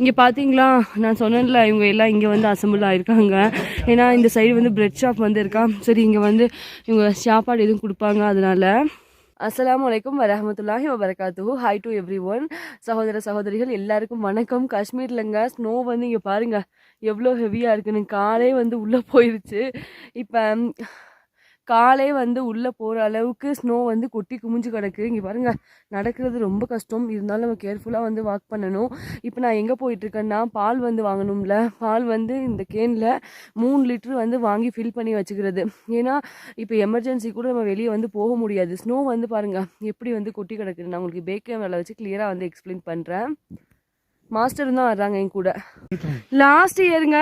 இங்கே பார்த்தீங்களா நான் சொன்னேன்ல இவங்க எல்லாம் இங்கே வந்து அசம்பிள் ஆகிருக்காங்க ஏன்னா இந்த சைடு வந்து பிரெட் ஷாப் வந்து இருக்கா? சரி இங்கே வந்து இவங்க சாப்பாடு எதுவும் கொடுப்பாங்க அதனால. அஸ்லாம் வலைக்கம் வரமத்துல்லாஹி வபரகாத்துஹு. ஹாய் டு எவ்ரி ஒன் சகோதர சகோதரிகள் எல்லாருக்கும் வணக்கம். காஷ்மீர்லங்க ஸ்னோ வந்து இங்கே பாருங்கள் எவ்வளோ ஹெவியாக இருக்குன்னு. காலே வந்து உள்ளே போயிருச்சு. இப்போ காலே வந்து உள்ளே போகிற அளவுக்கு ஸ்னோ வந்து கொட்டி குமிஞ்சு கிடக்கு. இங்கே பாருங்கள் நடக்கிறது ரொம்ப கஷ்டம். இருந்தாலும் நம்ம கேர்ஃபுல்லாக வந்து வாக் பண்ணணும். இப்போ நான் எங்கே போயிட்டுருக்கேன்னா பால் வந்து வாங்கணும்ல. பால் வந்து இந்த கேனில் மூணு லிட்டர் வந்து வாங்கி ஃபில் பண்ணி வச்சுக்கிறது. ஏன்னா இப்போ எமர்ஜென்சி கூட நம்ம வெளியே வந்து போக முடியாது. ஸ்னோ வந்து பாருங்கள் எப்படி வந்து கொட்டி கிடக்குது நான் உங்களுக்கு பேக்கே மேலே வச்சு கிளியராக வந்து எக்ஸ்பிளைன் பண்ணுறேன் மாஸ்டர் தான் வர்றாங்க என் கூட லாஸ்ட் இயருங்க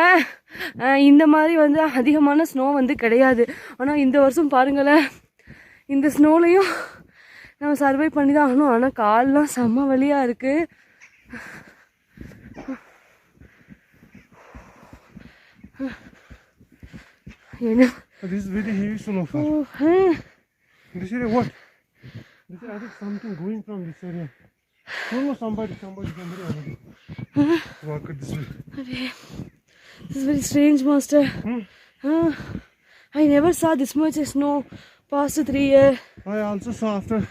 இந்த மாதிரி வந்து அதிகமான ஸ்னோ வந்து கிடையாது ஆனால் இந்த வருஷம் பாருங்களேன் இந்த ஸ்னோலையும் நம்ம சர்வை பண்ணி தான் ஆகணும் ஆனால் கால்லாம் செம்ம வலியாக இருக்குது என்ன This is very heavy snowfall. Oh, ah. This area what? This area, I think something going from this area. No, no, somebody, somebody, somebody. Walk it this way. This is very strange, Master. Hmm. Uh, I never saw this much snow past three years. I also saw after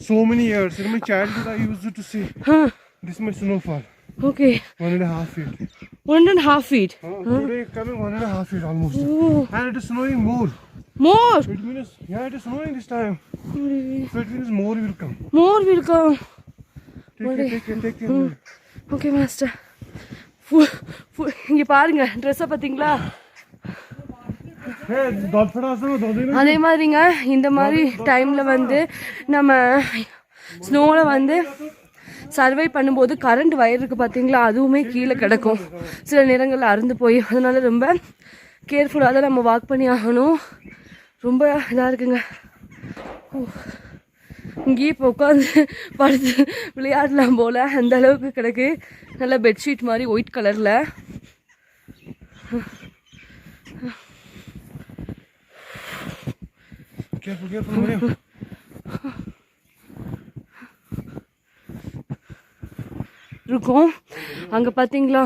so many years. In my childhood, I used to see Huh. this much snowfall. Okay. One and a half feet. One and a half feet. Uh, Today coming one and a half feet almost. Oh, And it is snowing more. more. It means, yeah, it is snowing this time. So it means more will come. More will come. Take care, take care, take care. Okay master இங்கே பாருங்க ட்ரெஸ்ஸை பார்த்தீங்களா. அதே மாதிரிங்க இந்த மாதிரி டைமில் வந்து நம்ம ஸ்னோவில் வந்து சர்வை பண்ணும்போது கரண்ட் வயர் இருக்குது பார்த்தீங்களா அதுவுமே கீழே கிடக்கும். சில நேரங்களில் அறுந்து போய் அதனால ரொம்ப கேர்ஃபுல்லாக தான் நம்ம வாக் பண்ணி ஆகணும். ரொம்ப இதாக இருக்குங்க. இங்கேயே இப்போ உட்காந்து படுத்து விளையாடலாம் போல். அந்த அளவுக்கு கிடக்கு. நல்ல பெட்ஷீட் மாதிரி ஒயிட் கலரில். இருக்கும். அங்கே பார்த்தீங்களா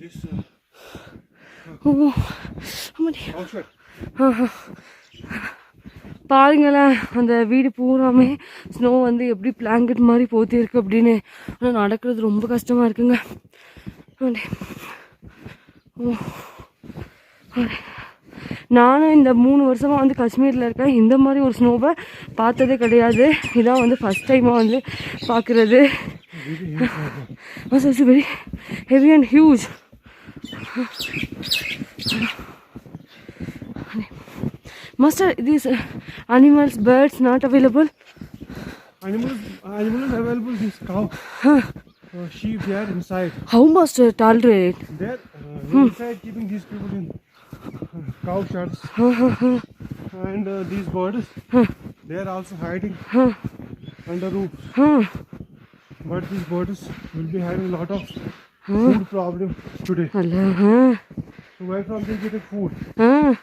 This uh, ஆமாடி outside. பாருங்களேன் அந்த வீடு பூராமே ஸ்னோ வந்து எப்படி பிளாங்கெட் மாதிரி போத்தி இருக்கு அப்படின்னு. ஆனால் நடக்கிறது ரொம்ப கஷ்டமாக இருக்குங்க. நானும் இந்த மூணு வருஷமாக வந்து காஷ்மீரில் இருக்கேன். இந்த மாதிரி ஒரு ஸ்னோவை பார்த்ததே கிடையாது. இதான் வந்து ஃபஸ்ட் டைமாக வந்து பார்க்குறது. Very heavy and huge must are these uh, animals birds not available? Animals animals available is cow huh. uh, sheep they are inside. How must uh, tolerate? They're uh, hmm. inside keeping these people in uh, cow sheds. Uh-huh. And uh, these birds they are also hiding under roofs but these birds will be having a lot of food problem today. Hello. so where from they the food? Huh?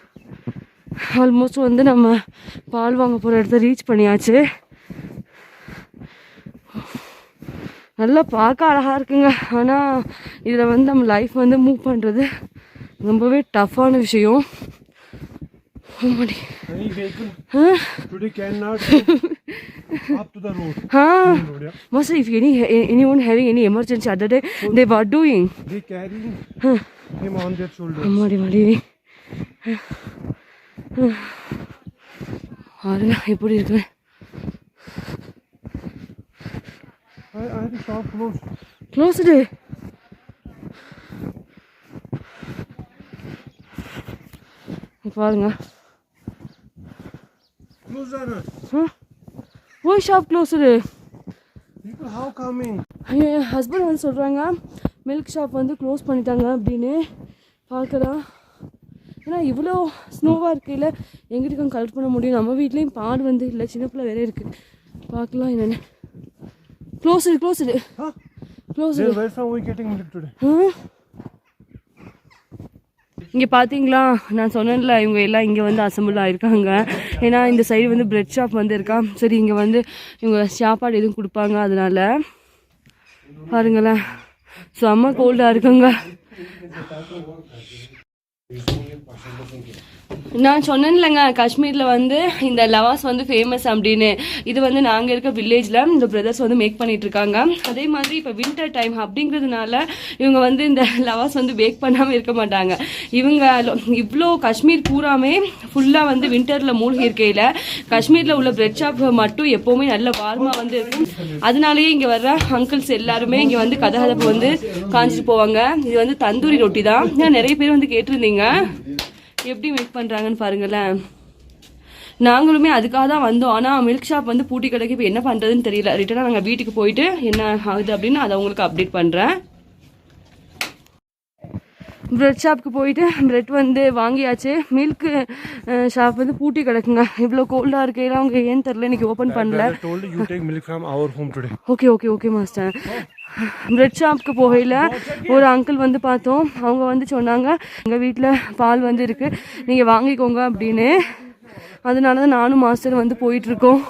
Almost வந்து நம்ம பால் வாங்க போகிற இடத்த reach பண்ணியாச்சு நல்லா பார்க்க அழகாக இருக்குங்க ஆனால் இதில் வந்து நம்ம லைஃப் வந்து மூவ் பண்ணுறது ரொம்பவே டஃப்பான விஷயம். Master, if any anyone having any emergency other day, they were doing. They carrying him on their shoulders. அம்மாடி மாடி பாருங்க எப்படி இருக்கு I, I had to stop close. Closed பாருங்க Close Anna. ஓய் shop closed People, how coming? என் husband வந்து சொல்கிறாங்க மில்க் ஷாப் வந்து க்ளோஸ் பண்ணிட்டாங்க அப்படின்னு பார்க்கலாம் ஏன்னா இவ்வளோ ஸ்னோவாக இருக்கையில் எங்கிட்ட கலெக்ட் பண்ண முடியும். நம்ம வீட்லேயும் பாடு வந்து இல்லை. சின்ன பிள்ளை வேற இருக்குது பார்க்கலாம் என்னென்னு. From we getting milk today? இங்கே பார்த்தீங்களா நான் சொன்னேன்ல இவங்க எல்லாம் இங்கே வந்து அசம்பிள் ஆயிருக்காங்க. ஏன்னா இந்த சைடு வந்து பிரெட் ஷாப் வந்து இருக்கா? சரி இங்கே வந்து இவங்க சாப்பாடு எதுவும் கொடுப்பாங்க அதனால. பாருங்களேன். செம்ம கோல்டாக இருக்குங்க. நான் சொன்னேன்லங்க காஷ்மீரில் வந்து இந்த லவாஸ் வந்து ஃபேமஸ் அப்படின்னு. இது வந்து நாங்கள் இருக்க வில்லேஜில் இந்த பிரதர்ஸ் வந்து மேக் பண்ணிட்டு இருக்காங்க அதே மாதிரி இப்போ வின்டர் டைம் அப்படிங்கிறதுனால இவங்க வந்து இந்த லவாஸ் வந்து பேக் பண்ணாமல் இருக்க மாட்டாங்க. இவங்க இவ்வளோ காஷ்மீர் பூராமே ஃபுல்லாக வந்து வின்டரில் மூழ்கி இருக்கையில் காஷ்மீரில் உள்ள பிரெட் ஷாப் மட்டும் எப்போவுமே நல்ல வார்மாக வந்து இருக்கும். அதனாலேயே இங்கே வர்ற அங்கிள்ஸ் எல்லாருமே இங்கே வந்து கதகதப்பு வந்து காஞ்சிட்டு போவாங்க. இது வந்து தந்தூரி ரொட்டி தான். நிறைய பேர் வந்து கேட்டிருந்தீங்க. எப்படி மேக் பண்ணுறாங்கன்னு பாருங்களேன். நாங்களுமே அதுக்காக தான் வந்தோம். ஆனால் மில்க் ஷாப் வந்து பூட்டி கிடக்கு. இப்போ என்ன பண்ணுறதுன்னு தெரியல. ரிட்டனாக நாங்கள் வீட்டுக்கு போயிட்டு என்ன ஆகுது அப்படின்னு அதை உங்களுக்கு அப்டேட் பண்ணுறேன் பிரெட் ஷாப்புக்கு போயிட்டு பிரெட் வந்து வாங்கியாச்சு. மில்க் ஷாப் வந்து பூட்டி கிடக்குங்க. இவ்வளோ கோல்டாக இருக்கையில அவங்க ஏன்னு தெரில இன்னைக்கு ஓப்பன் பண்ணல. Okay okay okay master bread ஷாப்க்கு போகையில் ஒரு அங்கிள் வந்து பார்த்தோம். அவங்க வந்து சொன்னாங்க எங்கள் வீட்டில் பால் வந்து இருக்குது நீங்கள் வாங்கிக்கோங்க அப்படின்னு. அதனால தான் நானும் மாஸ்டர் வந்து போயிட்டுருக்கோம்.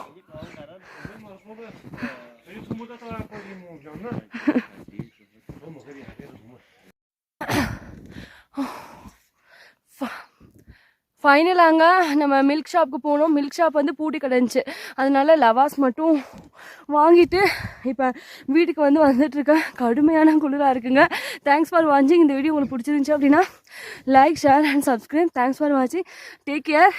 ஃபைனலாங்க நம்ம மில்க் ஷாப்புக்கு போனோம். மில்க் ஷாப் வந்து பூட்டி கிடந்துச்சு. அதனால லவாஸ் மட்டும் வாங்கிட்டு இப்போ வீட்டுக்கு வந்து வந்துட்டுருக்கேன் கடுமையான குளிராக இருக்குங்க. தேங்க்ஸ் ஃபார் வாட்சிங் இந்த வீடியோ உங்களுக்கு பிடிச்சிருந்துச்சி அப்படின்னா like share and subscribe thanks for வாட்சிங் டேக் கேர்